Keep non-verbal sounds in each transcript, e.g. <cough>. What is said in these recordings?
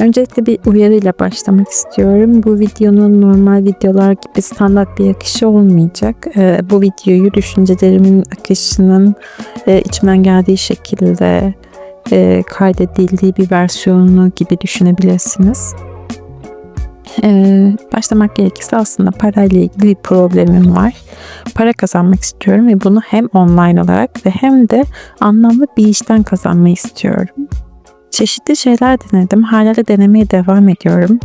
Öncelikle bir uyarıyla başlamak istiyorum. Bu videonun normal videolar gibi standart bir akışı olmayacak. Ee, bu videoyu düşüncelerimin akışının e, içimden geldiği şekilde e, kaydedildiği bir versiyonu gibi düşünebilirsiniz. Ee, başlamak gerekirse aslında parayla ilgili bir problemim var. Para kazanmak istiyorum ve bunu hem online olarak ve hem de anlamlı bir işten kazanmayı istiyorum. Çeşitli şeyler denedim. Hala da denemeye devam ediyorum.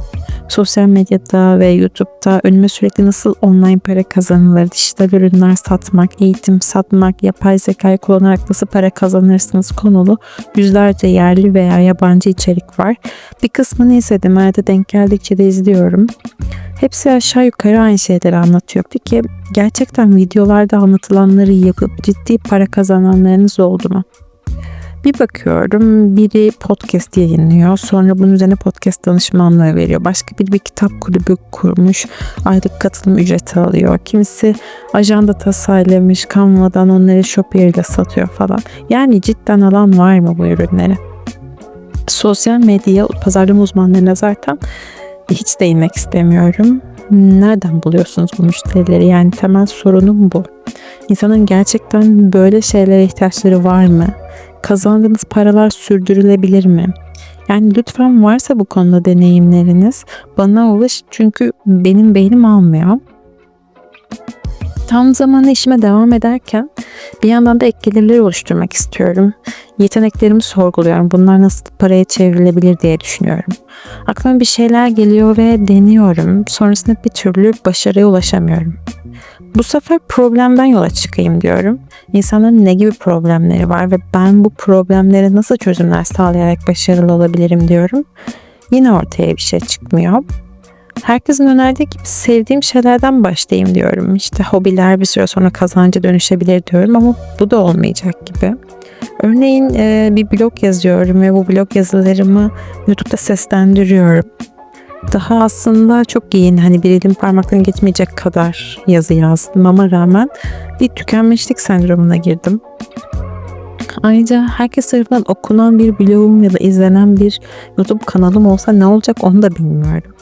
Sosyal medyada ve YouTube'da önüme sürekli nasıl online para kazanılır, dijital ürünler satmak, eğitim satmak, yapay zekayı kullanarak nasıl para kazanırsınız konulu yüzlerce yerli veya yabancı içerik var. Bir kısmını izledim. Arada denk geldikçe de izliyorum. Hepsi aşağı yukarı aynı şeyleri anlatıyor. Peki gerçekten videolarda anlatılanları yapıp ciddi para kazananlarınız oldu mu? Bir bakıyorum biri podcast yayınlıyor. Sonra bunun üzerine podcast danışmanlığı veriyor. Başka biri bir kitap kulübü kurmuş. Aylık katılım ücreti alıyor. Kimisi ajanda tasarlamış. Canva'dan onları Shopier'de satıyor falan. Yani cidden alan var mı bu ürünlere? Sosyal medya pazarlama uzmanlarına zaten hiç değinmek istemiyorum. Nereden buluyorsunuz bu müşterileri? Yani temel sorunum bu. İnsanın gerçekten böyle şeylere ihtiyaçları var mı? Kazandığınız paralar sürdürülebilir mi? Yani lütfen varsa bu konuda deneyimleriniz bana ulaş çünkü benim beynim almıyor. Tam zamanlı işime devam ederken bir yandan da ek gelirleri oluşturmak istiyorum. Yeteneklerimi sorguluyorum. Bunlar nasıl paraya çevrilebilir diye düşünüyorum. Aklıma bir şeyler geliyor ve deniyorum. Sonrasında bir türlü başarıya ulaşamıyorum. Bu sefer problemden yola çıkayım diyorum. İnsanların ne gibi problemleri var ve ben bu problemlere nasıl çözümler sağlayarak başarılı olabilirim diyorum. Yine ortaya bir şey çıkmıyor. Herkesin önerdiği gibi sevdiğim şeylerden başlayayım diyorum. İşte hobiler bir süre sonra kazancı dönüşebilir diyorum ama bu da olmayacak gibi. Örneğin e, bir blog yazıyorum ve bu blog yazılarımı YouTube'da seslendiriyorum daha aslında çok yeni hani bir elin parmaklarını geçmeyecek kadar yazı yazdım ama rağmen bir tükenmişlik sendromuna girdim. Ayrıca herkes tarafından okunan bir blogum ya da izlenen bir YouTube kanalım olsa ne olacak onu da bilmiyorum.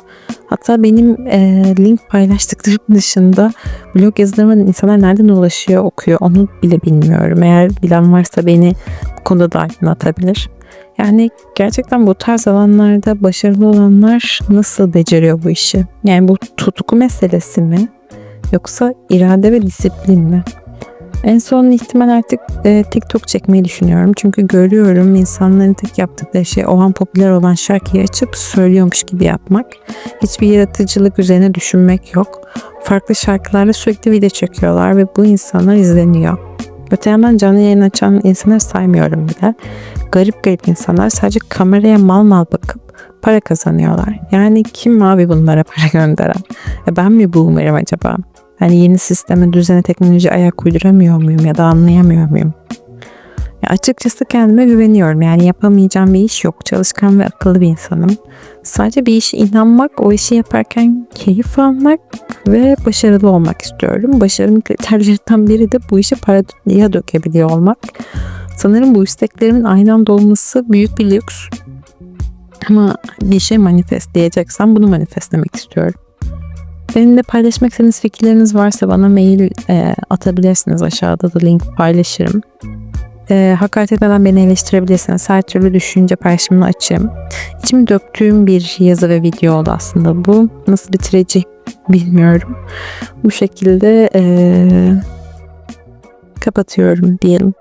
Hatta benim e, link paylaştıklarım <laughs> dışında blog yazılarıma insanlar nereden ulaşıyor okuyor onu bile bilmiyorum. Eğer bilen varsa beni bu konuda da aydınlatabilir. Yani gerçekten bu tarz alanlarda başarılı olanlar nasıl beceriyor bu işi? Yani bu tutku meselesi mi? Yoksa irade ve disiplin mi? En son ihtimal artık e, TikTok çekmeyi düşünüyorum. Çünkü görüyorum insanların tek yaptıkları şey o an popüler olan şarkıyı açıp söylüyormuş gibi yapmak. Hiçbir yaratıcılık üzerine düşünmek yok. Farklı şarkılarla sürekli video çekiyorlar ve bu insanlar izleniyor. Öte yandan canlı yayın açan insanları saymıyorum bile. Garip garip insanlar sadece kameraya mal mal bakıp para kazanıyorlar. Yani kim abi bunlara para gönderen? E ben mi boomer'ım acaba? Hani yeni sisteme, düzene, teknoloji ayak uyduramıyor muyum ya da anlayamıyor muyum? Ya açıkçası kendime güveniyorum. Yani yapamayacağım bir iş yok. Çalışkan ve akıllı bir insanım. Sadece bir işe inanmak, o işi yaparken keyif almak ve başarılı olmak istiyorum. Başarım kriterlerinden biri de bu işi paraya dökebiliyor olmak. Sanırım bu isteklerimin aynı anda olması büyük bir lüks. Ama bir şey manifest diyeceksem bunu manifestlemek istiyorum. Benimle paylaşmak istediğiniz fikirleriniz varsa bana mail e, atabilirsiniz. Aşağıda da link paylaşırım. E, hakaret etmeden beni eleştirebilirsiniz. Her türlü düşünce paylaşımını açayım. İçimi döktüğüm bir yazı ve video oldu aslında bu. Nasıl bitireceğim bilmiyorum. Bu şekilde e, kapatıyorum diyelim.